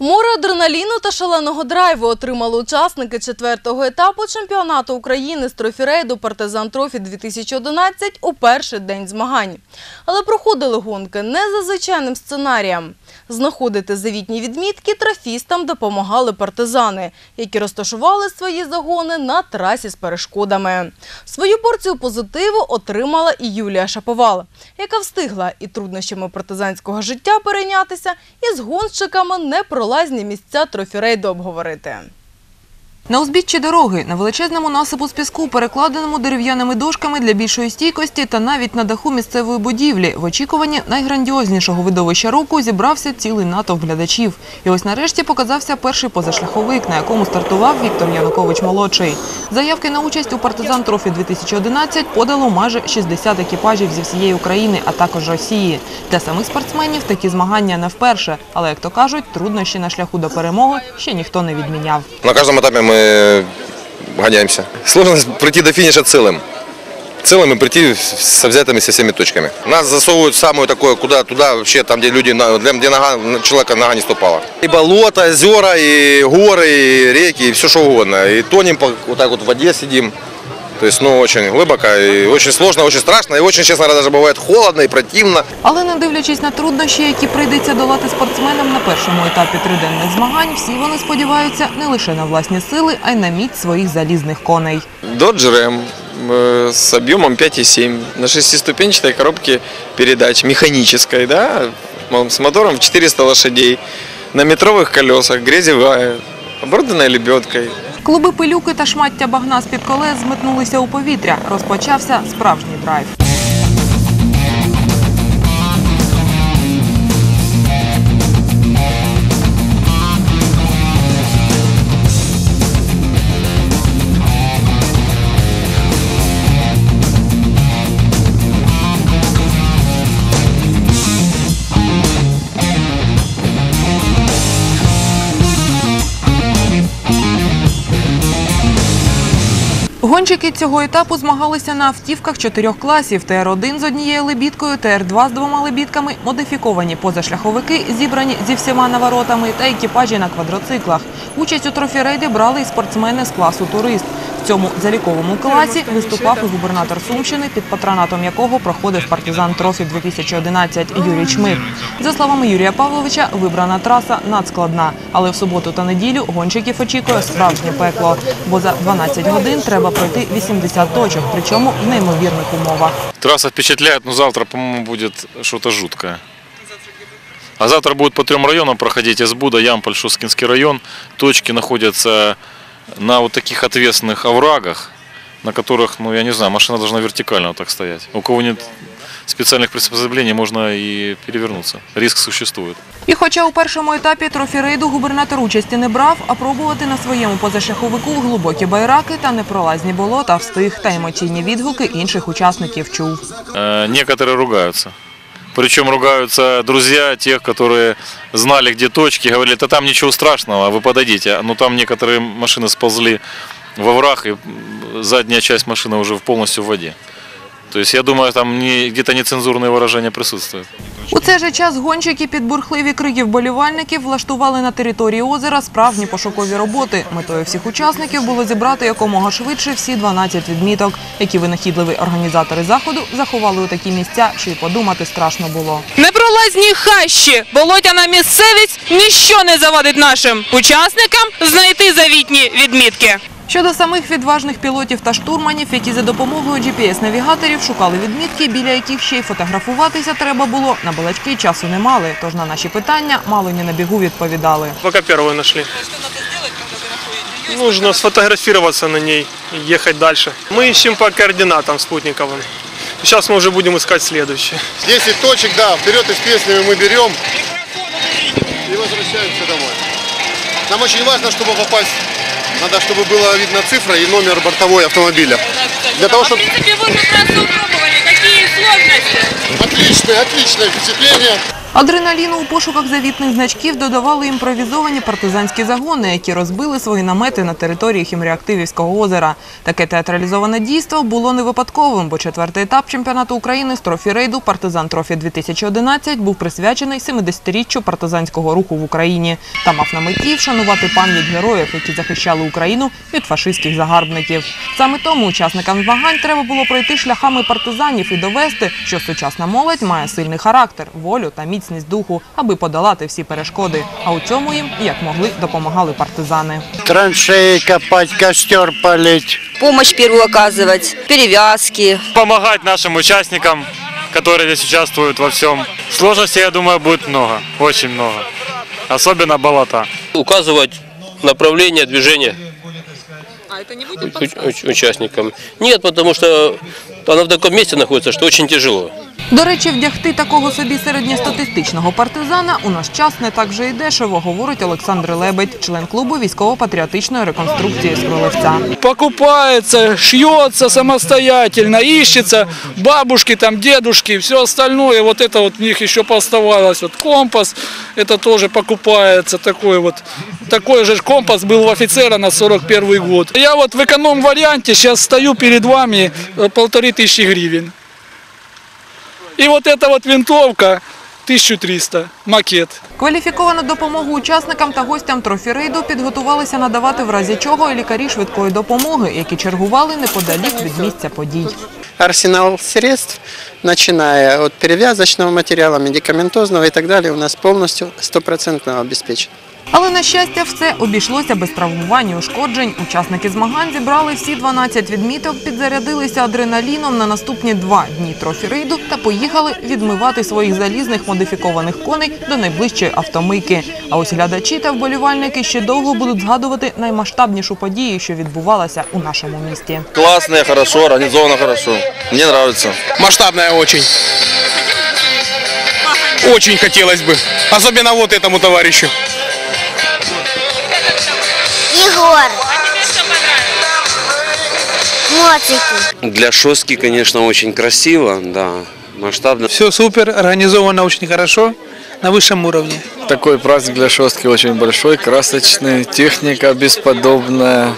Море адреналіну та шаленого драйву отримали учасники четвертого етапу чемпіонату України з трофірейду «Партизан Трофі-2011» у перший день змагань. Але проходили гонки не за звичайним сценарієм. Знаходити завітні відмітки трафістам допомагали партизани, які розташували свої загони на трасі з перешкодами. Свою порцію позитиву отримала і Юлія Шаповал, яка встигла і труднощами партизанського життя перейнятися, і з гонщиками непролазні місця трофірейду обговорити. На узбіччі дороги, на величезному насипу з піску, перекладеному дерев'яними дошками для більшої стійкості та навіть на даху місцевої будівлі, в очікуванні найграндіознішого видовища року зібрався цілий натовп глядачів. І ось нарешті показався перший позашляховик, на якому стартував Віктор Янукович-молодший. Заявки на участь у «Партизан Трофі-2011» подало майже 60 екіпажів зі всієї України, а також Росії. Для самих спортсменів такі змагання не вперше. Але, як то кажуть, труднощі на шляху до перемоги ще ніхто не відміняв. На каждом этапе мы гоняемся. Сложность прийти до финиша целым. Целым и прийти со взятыми со всеми точками. Нас засовывают в самую такое, куда, туда вообще, там, где люди, на- для- где нога, человека нога не ступала. И болото, озера, и горы, и реки, и все что угодно. И тонем по- вот так вот в воде сидим. То есть, ну, очень глубоко, и очень сложно, очень страшно, и очень, честно говоря, даже бывает холодно и противно. Але не дивлячись на труднощі, які прийдеться долати спортсменам на першому етапі триденних змагань, всі вони сподіваються не лише на власні сили, а й на міць своїх залізних коней. Dodge Ram э, с объемом 5,7 на шестиступенчатой коробке передач механической, да, м- с мотором в 400 лошадей, на метровых колесах, грязевая, оборудованная лебедкой. Клуби пилюки та шмаття багна з-під колес зметнулися у повітря. Розпочався справжній драйв. Гонщики цього етапу змагалися на автівках чотирьох класів: ТР-1 з однією лебідкою, ТР-2 з двома лебідками, модифіковані позашляховики, зібрані зі всіма наворотами та екіпажі на квадроциклах. Участь у трофірейді брали і спортсмени з класу турист. В цьому заліковому класі виступав і губернатор Сумщини, під патронатом якого проходив партизан трофі 2011 Юрій Чмир. За словами Юрія Павловича, вибрана траса надскладна, але в суботу та неділю гонщиків очікує справжнє пекло, бо за 12 годин треба пройти 80 точок, причому в неймовірних умовах. Трасса впечатляет, но завтра, по-моему, будет что-то жуткое. А завтра будет по трем районам проходить Избуда, Ямполь, Шускинский район. Точки находятся на вот таких ответственных оврагах, на которых, ну я не знаю, машина должна вертикально вот так стоять. У кого нет специальных приспособлений, можно и перевернуться. Риск существует. І хоча у першому етапі трофі-рейду губернатор участі не брав, а пробувати на своєму позашляховику глибокі байраки та непролазні болота встиг та емоційні відгуки інших учасників чув. Э, Некоторые ругаются. Причем ругаются друзья тех, которые знали, где точки, говорили, да там ничего страшного, вы подойдите. Но там некоторые машины сползли во враг, и задняя часть машины уже полностью в воде. То есть я думаю, там где-то нецензурные выражения присутствуют. У цей же час гонщики під бурхливі крики вболівальників влаштували на території озера справжні пошукові роботи. Метою всіх учасників було зібрати якомога швидше всі 12 відміток, які винахідливі організатори заходу заховали у такі місця, що й подумати страшно було. Непролазні хащі, болотяна місцевість ніщо не завадить нашим учасникам знайти завітні відмітки. Щодо самих відважних пілотів та штурманів, які за допомогою GPS-навігаторів шукали відмітки, біля яких ще й фотографуватися треба було, на балачки часу не мали. Тож на наші питання мало не на бігу відповідали. Пока первую нашли. Нужно сфотографироваться на ней и ехать дальше. Мы ищем по координатам спутниковым. Сейчас мы уже будем искать следующее. 10 точек, да, вперед и с песнями мы берем и возвращаемся домой. Нам очень важно, чтобы попасть, надо, чтобы было видно цифра и номер бортовой автомобиля. Для того, чтобы... принципі, ви вже трассу пробували. Які сложності? Отличное, отличное впечатление. Адреналіну у пошуках завітних значків додавали імпровізовані партизанські загони, які розбили свої намети на території Хімреактивівського озера. Таке театралізоване дійство було не випадковим, бо четвертий етап чемпіонату України з трофі-рейду «Партизан Трофі 2011 був присвячений 70-річчю партизанського руху в Україні та мав на меті вшанувати пам'ять героїв, які захищали Україну від фашистських загарбників. Саме тому учасникам змагань треба було пройти шляхами партизанів і довести, що сучасна молодь має сильний характер, волю та міцність духу, аби подолати всі перешкоди. А у цьому їм, як могли, допомагали партизани. траншеи копать, костер полить. помощь первую оказывать, перевязки. помогать нашим участникам, которые здесь участвуют во всем. Сложностей, я думаю, будет много, очень много. Особенно болота. указывать направление движения уч- уч- участникам. Нет, потому что она в таком месте находится, что очень тяжело. До речі, вдягти такого собі середньостатистичного партизана у наш час не так же і дешево, говорить Олександр Лебедь, член клубу військово-патріотичної реконструкції з Кролевця. Покупается, шьется самостоятельно, ищется бабушки, там, дедушки, все остальное. Вот это вот у них еще пооставалось. Вот компас, это тоже покупается такой вот. Такой же ж компас был у офицера на 41 год. Я вот в эконом-варианте сейчас стою перед вами э, полторы тысячи гривен. И вот эта вот винтовка 1300, макет. Кваліфіковану допомогу учасникам та гостям трофі-рейду підготувалися надавати в разі чого і лікарі швидкої допомоги, які чергували неподалік від місця подій. Арсенал средств, начиная от перевязочного материала, медикаментозного и так далее, у нас полностью стопроцентно обеспечен. Але на щастя, все обійшлося без травмувань і ушкоджень. Учасники змагань зібрали всі 12 відміток, підзарядилися адреналіном на наступні два дні трофі-рейду та поїхали відмивати своїх залізних модифікованих коней до найближчої автомийки. А ось глядачі та вболівальники ще довго будуть згадувати наймасштабнішу подію, що відбувалася у нашому місті. Классно, хорошо, организовано хорошо. Мне нравится. Масштабная очень. Очень хотелось бы. Особенно вот этому товарищу. Егор. Моцики. Для шостки, конечно, очень красиво, да, масштабно. Все супер, организовано очень хорошо, на высшем уровне. Такой праздник для шостки очень большой, красочный, техника бесподобная.